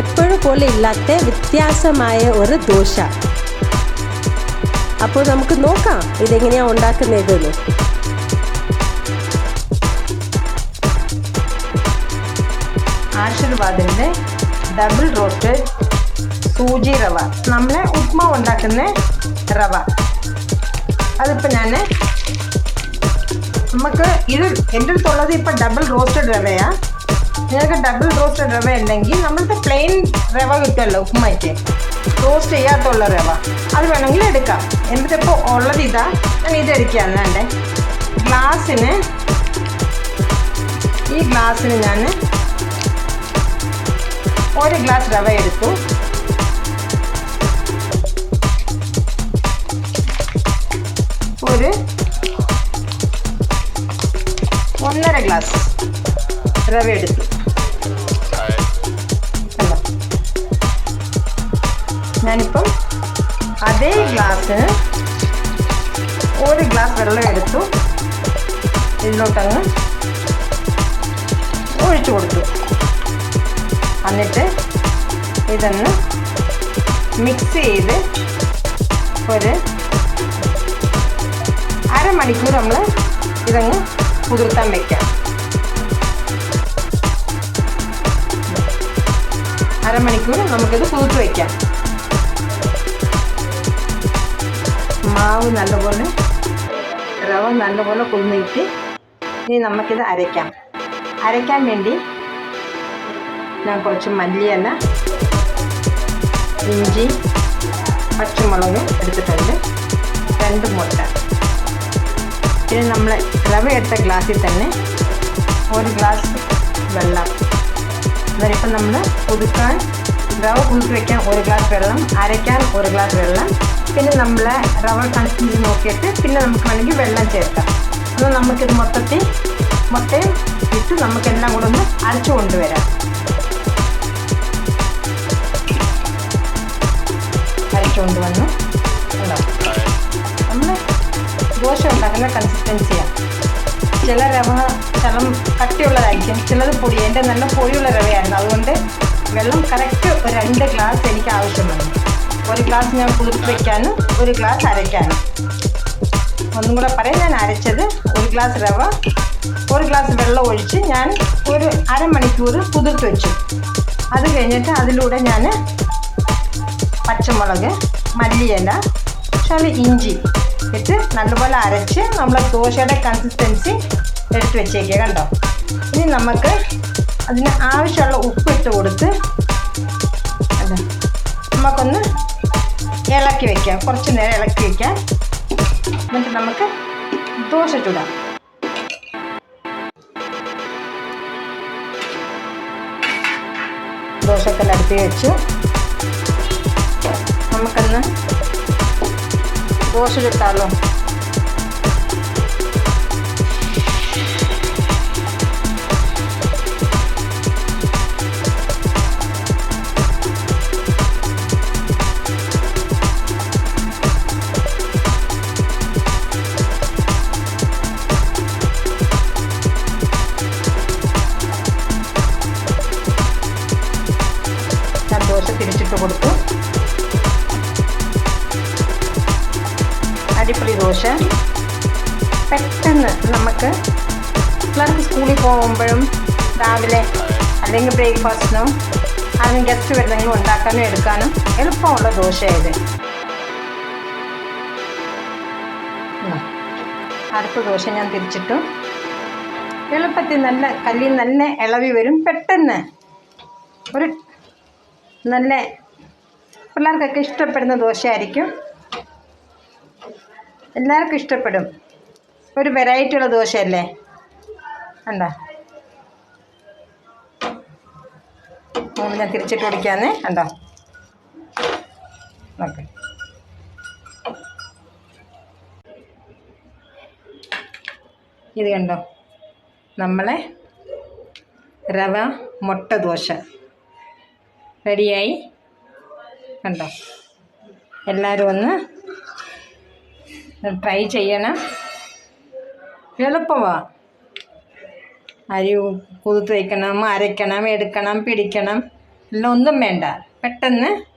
എപ്പോഴും പോലെ ഇല്ലാത്ത വ്യത്യാസമായ ഒരു ദോശ. അപ്പോൾ നമുക്ക് നോക്കാം ഇതെങ്ങനെയാണ് ഉണ്ടാക്കുന്നതെന്ന്. ആശീർവാദിന്റെ ഡബിൾ റോസ്റ്റഡ് സൂചി റവ. നമ്മളെ ഉപ്മാവ് ഉണ്ടാക്കുന്ന റവ. അതിപ്പോൾ ഞാൻ നമുക്ക് ഇത് എന്റെ അടുത്തുള്ളത് ഇപ്പം ഡബിൾ റോസ്റ്റഡ് റവയാണ് നിങ്ങൾക്ക് ഡബിൾ റോസ്റ്റഡ് റവ ഉണ്ടെങ്കിൽ നമ്മൾക്ക് പ്ലെയിൻ റവ കിട്ടുമല്ലോ ഉപ്പുമായിട്ട്. റോസ്റ്റ് ചെയ്യാത്തുള്ള റവ. അത് വേണമെങ്കിൽ എടുക്കാം. എന്നിട്ട് ഇപ്പോൾ ഉള്ളത് ഇതാ. ഞാൻ ഇത് എടുക്കുകയാണ് വേണ്ടേ ഗ്ലാസ്സിന് ഈ ഗ്ലാസ്സിന് ഞാൻ ഒരു ഗ്ലാസ് റവ എടുത്തു. ഒരു ഒന്നര ഗ്ലാസ്. റവ എടുത്തു? ഞാനിപ്പം അതേ ഗ്ലാസ്സിന് ഒരു ഗ്ലാസ് വെള്ളം എടുത്തു. ഇതിലോട്ടങ്ങ് ഒഴിച്ചു കൊടുത്തു. എന്നിട്ട് ഇതൊന്ന് മിക്സ് ചെയ്ത് ഒരു അരമണിക്കൂർ നമ്മൾ ഇതങ്ങ് കുതിർത്താൻ വെക്കാം. അരമണിക്കൂർ നമുക്കിത് കുതിർത്ത് വയ്ക്കാം. മാവ് നല്ലപോലെ റവ നല്ലപോലെ കുന്നിട്ട് ഇനി നമുക്കിത് അരയ്ക്കാം. അരയ്ക്കാൻ വേണ്ടി ഞാൻ കുറച്ച് മല്ലിയില ഇഞ്ചി പച്ചമുളക് എടുത്തിട്ടുണ്ട്. രണ്ട് മുട്ട. ഇനി നമ്മൾ റവ എടുത്ത ഗ്ലാസ്സിൽ തന്നെ ഒരു ഗ്ലാസ് വെള്ളം അന്നേരം നമ്മൾ പുതുക്കാൻ റവ കുതിർത്ത് വയ്ക്കാൻ ഒരു ഗ്ലാസ് വെള്ളം അരയ്ക്കാൻ ഒരു ഗ്ലാസ് വെള്ളം പിന്നെ നമ്മൾ റവ കൺസിസ്റ്റൻസി നോക്കിയിട്ട് പിന്നെ നമുക്ക് വേണമെങ്കിൽ വെള്ളം ചേർക്കാം. അപ്പോൾ നമുക്കിത് മൊത്തത്തിൽ മൊത്തം ഇട്ട് നമുക്കെല്ലാം കൂടെ ഒന്ന് അരച്ചു കൊണ്ടുവരാം. അരച്ചു കൊണ്ടുവന്നു. നമ്മൾ ദോശ ഉണ്ടാക്കുന്ന കൺസിസ്റ്റൻസിയാണ് ചില രവ ശലം കട്ടിയുള്ളതായിരിക്കും. ചിലത് പൊടി എന്റെ നല്ല പൊടിയുള്ള രവയായിരുന്നു. അതുകൊണ്ട് വെള്ളം കറക്റ്റ് രണ്ട് ഗ്ലാസ് എനിക്ക് ആവശ്യമുണ്ട് ഒരു ഗ്ലാസ് ഞാൻ കുതിർത്ത് വയ്ക്കാനും ഒരു ഗ്ലാസ് അരയ്ക്കാനും. ഒന്നും കൂടെ പറയാം ഞാൻ അരച്ചത് ഒരു ഗ്ലാസ് രവ ഒരു ഗ്ലാസ് വെള്ളം ഒഴിച്ച് ഞാൻ ഒരു അരമണിക്കൂർ കുതിർത്ത് വെച്ചു. അത് കഴിഞ്ഞിട്ട് അതിലൂടെ ഞാൻ പച്ചമുളക് മല്ലിയില ശാല ഇഞ്ചി. ഇട്ട് നല്ലപോലെ അരച്ച് നമ്മൾ ദോശയുടെ കൺസിസ്റ്റൻസി എടുത്ത് വെച്ചേക്കുക കണ്ടോ? ഇനി നമുക്ക് അതിന് ആവശ്യമുള്ള ഉപ്പ് ഇട്ട് കൊടുത്ത് അതെ നമുക്കൊന്ന് ഇളക്കി വെക്കാം. കുറച്ച് നേരം ഇളക്കി വെക്കാം. എന്നിട്ട് നമുക്ക് ദോശ ചൂടാം. ദോശക്കല്ല അടുത്ത് വെച്ചു നമുക്കൊന്ന് ദോശ ചുട്ടാലോ ദോശ പെട്ടെന്ന് നമുക്ക് പിള്ളേർക്ക് സ്കൂളിൽ പോകുമ്പോഴും രാവിലെ അല്ലെങ്കിൽ ബ്രേക്ക്ഫാസ്റ്റിനോ അല്ലെങ്കിൽ ഗസ്റ്റ് വരുന്നെങ്കിലും ഉണ്ടാക്കാനും എടുക്കാനും എളുപ്പമുള്ള ദോശയത് അടുത്ത ദോശ ഞാൻ തിരിച്ചിട്ടു. എളുപ്പത്തിൽ നല്ല കല്ലിൽ നല്ല ഇളവി വരും. പെട്ടെന്ന് ഒരു നല്ല പിള്ളേർക്കൊക്കെ ഇഷ്ടപ്പെടുന്ന ദോശയായിരിക്കും. എല്ലാവർക്കും ഇഷ്ടപ്പെടും. ഒരു വെറൈറ്റി ഉള്ള ദോശയല്ലേ? കണ്ടോ? മൂന്ന് ഞാൻ തിരിച്ചിട്ട് കൊടുക്കാന്നേ. കണ്ടോ? ഓക്കെ ഇത് കണ്ടോ? നമ്മളെ റവ മുട്ട ദോശ. റെഡിയായി? കണ്ടോ? എല്ലാവരും ഒന്ന് ട്രൈ ചെയ്യണം. എളുപ്പമാണ് അരി കുതിർത്ത് വയ്ക്കണം അരയ്ക്കണം എടുക്കണം പിടിക്കണം. എല്ലാം ഒന്നും വേണ്ട. പെട്ടെന്ന്